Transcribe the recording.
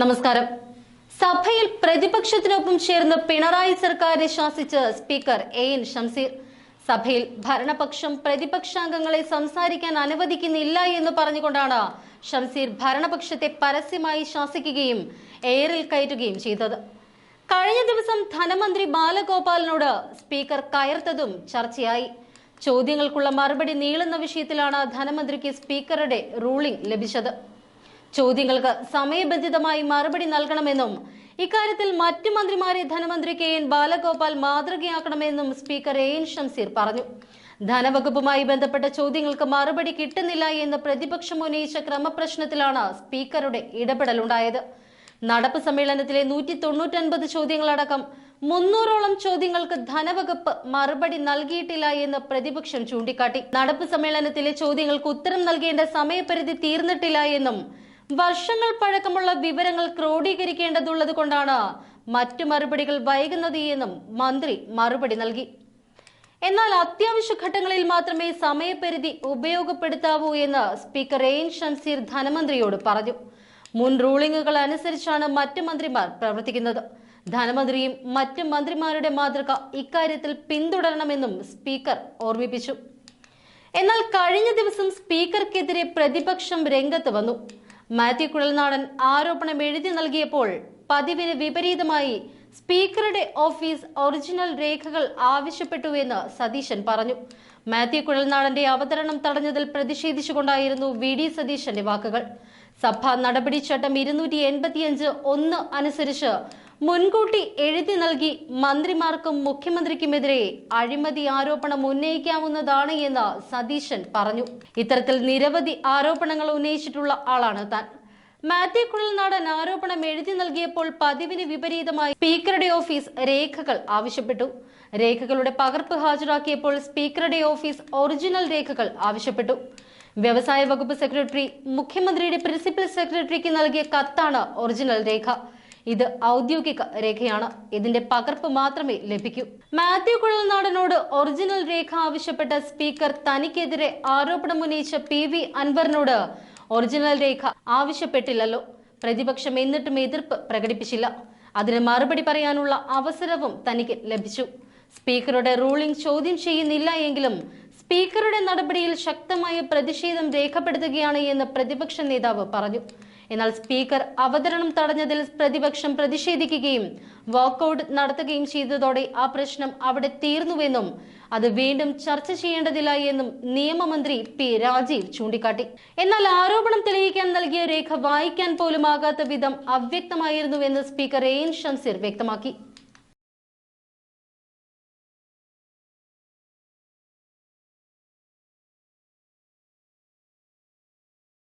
നമസ്കാരം. സഭയിൽ പ്രതിപക്ഷത്തിനൊപ്പം ചേർന്ന് പിണറായി സർക്കാരിനെ ശാസിച്ച് സ്പീക്കർ എ എൻ ഷംസീർ സഭയിൽ ഭരണപക്ഷം പ്രതിപക്ഷാംഗങ്ങളെ സംസാരിക്കാൻ അനുവദിക്കുന്നില്ല എന്ന് പറഞ്ഞുകൊണ്ടാണ് ഷംസീർ ഭരണപക്ഷത്തെ പരസ്യമായി ശാസിക്കുകയും എയറിൽ കയറ്റുകയും ചെയ്തത്. കഴിഞ്ഞ ദിവസം ധനമന്ത്രി ബാലഗോപാലിനോട് സ്പീക്കർ കയർത്തതും ചർച്ചയായി. ചോദ്യങ്ങൾക്കുള്ള മറുപടി നീളുന്ന വിഷയത്തിലാണ് ധനമന്ത്രിക്ക് സ്പീക്കറുടെ റൂളിംഗ് ലഭിച്ചത്. ചോദ്യങ്ങൾക്ക് സമയബന്ധിതമായി മറുപടി നൽകണമെന്നും ഇക്കാര്യത്തിൽ മറ്റു മന്ത്രിമാരെ ധനമന്ത്രി കെ എൻ ബാലഗോപാൽ മാതൃകയാക്കണമെന്നും സ്പീക്കർ എ എൻ ഷംസീർ പറഞ്ഞു. ധനവകുപ്പുമായി ബന്ധപ്പെട്ട ചോദ്യങ്ങൾക്ക് മറുപടി കിട്ടുന്നില്ല എന്ന് പ്രതിപക്ഷം ഉന്നയിച്ച ക്രമപ്രശ്നത്തിലാണ് സ്പീക്കറുടെ ഇടപെടലുണ്ടായത്. നടപ്പ് സമ്മേളനത്തിലെ നൂറ്റി തൊണ്ണൂറ്റൊൻപത് ചോദ്യങ്ങളടക്കം മുന്നൂറോളം ചോദ്യങ്ങൾക്ക് ധനവകുപ്പ് മറുപടി നൽകിയിട്ടില്ല എന്ന് പ്രതിപക്ഷം ചൂണ്ടിക്കാട്ടി. നടപ്പ് സമ്മേളനത്തിലെ ചോദ്യങ്ങൾക്ക് ഉത്തരം നൽകേണ്ട സമയപരിധി തീർന്നിട്ടില്ല എന്നും വർഷങ്ങൾ പഴക്കമുള്ള വിവരങ്ങൾ ക്രോഡീകരിക്കേണ്ടതുള്ളത് കൊണ്ടാണ് മറ്റു മറുപടികൾ വൈകുന്നത് എന്നും മന്ത്രി മറുപടി നൽകി. എന്നാൽ അത്യാവശ്യ ഘട്ടങ്ങളിൽ മാത്രമേ സമയപരിധി ഉപയോഗപ്പെടുത്താവൂ എന്ന് സ്പീക്കർ എൻ ഷംസീർ ധനമന്ത്രിയോട് പറഞ്ഞു. മുൻ റൂളിംഗുകൾ അനുസരിച്ചാണ് മറ്റു മന്ത്രിമാർ പ്രവർത്തിക്കുന്നത്. ധനമന്ത്രിയും മറ്റു മന്ത്രിമാരുടെ മാതൃക ഇക്കാര്യത്തിൽ പിന്തുടരണമെന്നും സ്പീക്കർ ഓർമ്മിപ്പിച്ചു. എന്നാൽ കഴിഞ്ഞ ദിവസം സ്പീക്കർക്കെതിരെ പ്രതിപക്ഷം രംഗത്ത് വന്നു. മാത്യു കുഴൽനാടൻ ആരോപണം എഴുതി നൽകിയപ്പോൾ പതിവിന് വിപരീതമായി സ്പീക്കറുടെ ഓഫീസ് ഒറിജിനൽ രേഖകൾ ആവശ്യപ്പെട്ടുവെന്ന് സതീശൻ പറഞ്ഞു. മാത്യു കുഴൽനാടന്റെ അവതരണം തടഞ്ഞതിൽ പ്രതിഷേധിച്ചുകൊണ്ടായിരുന്നു വി ഡി സതീശന്റെ വാക്കുകൾ. സഭാ നടപടിച്ചട്ടം ഇരുന്നൂറ്റി എൺപത്തിയഞ്ച് ഒന്ന് അനുസരിച്ച് മുൻകൂട്ടി എഴുതി നൽകി മന്ത്രിമാർക്കും മുഖ്യമന്ത്രിക്കുമെതിരെ അഴിമതി ആരോപണം ഉന്നയിക്കാവുന്നതാണ് എന്ന് സതീശൻ പറഞ്ഞു. ഇത്തരത്തിൽ നിരവധി ആരോപണങ്ങൾ ഉന്നയിച്ചിട്ടുള്ള ആളാണ് താൻ. മാത്യു കുഴൽനാടൻ ആരോപണം എഴുതി നൽകിയപ്പോൾ പതിവിന് വിപരീതമായി സ്പീക്കറുടെ ഓഫീസ് രേഖകൾ ആവശ്യപ്പെട്ടു. രേഖകളുടെ പകർപ്പ് ഹാജരാക്കിയപ്പോൾ സ്പീക്കറുടെ ഓഫീസ് ഒറിജിനൽ രേഖകൾ ആവശ്യപ്പെട്ടു. വ്യവസായ വകുപ്പ് സെക്രട്ടറി മുഖ്യമന്ത്രിയുടെ പ്രിൻസിപ്പൽ സെക്രട്ടറിക്ക് നൽകിയ കത്താണ് ഒറിജിനൽ രേഖ. ഇത് ഔദ്യോഗിക രേഖയാണ്. ഇതിന്റെ പകർപ്പ് മാത്രമേ ലഭിക്കൂ. മാത്യു കുഴൽനാടനോട് ഒറിജിനൽ രേഖ ആവശ്യപ്പെട്ട സ്പീക്കർ തനിക്കെതിരെ ആരോപണം ഉന്നയിച്ച പി വി അൻവറിനോട് ഒറിജിനൽ രേഖ ആവശ്യപ്പെട്ടില്ലല്ലോ. പ്രതിപക്ഷം എന്നിട്ടും എതിർപ്പ് പ്രകടിപ്പിച്ചില്ല. അതിന് മറുപടി പറയാനുള്ള അവസരവും തനിക്ക് ലഭിച്ചു. സ്പീക്കറുടെ റൂളിംഗ് ചോദ്യം ചെയ്യുന്നില്ല എങ്കിലും സ്പീക്കറുടെ നടപടിയിൽ ശക്തമായ പ്രതിഷേധം രേഖപ്പെടുത്തുകയാണ് എന്ന് പ്രതിപക്ഷ നേതാവ് പറഞ്ഞു. എന്നാൽ സ്പീക്കർ അവതരണം തടഞ്ഞതിൽ പ്രതിപക്ഷം പ്രതിഷേധിക്കുകയും വാക്കൌട്ട് നടത്തുകയും ചെയ്തതോടെ ആ പ്രശ്നം അവിടെ തീർന്നുവെന്നും അത് വീണ്ടും ചർച്ച ചെയ്യേണ്ടതില്ല എന്നും നിയമമന്ത്രി പി രാജീവ് ചൂണ്ടിക്കാട്ടി. എന്നാൽ ആരോപണം തെളിയിക്കാൻ നൽകിയ രേഖ വായിക്കാൻ പോലും ആകാത്ത വിധം അവ്യക്തമായിരുന്നുവെന്ന് സ്പീക്കർ എൻ ഷംസീർ വ്യക്തമാക്കി.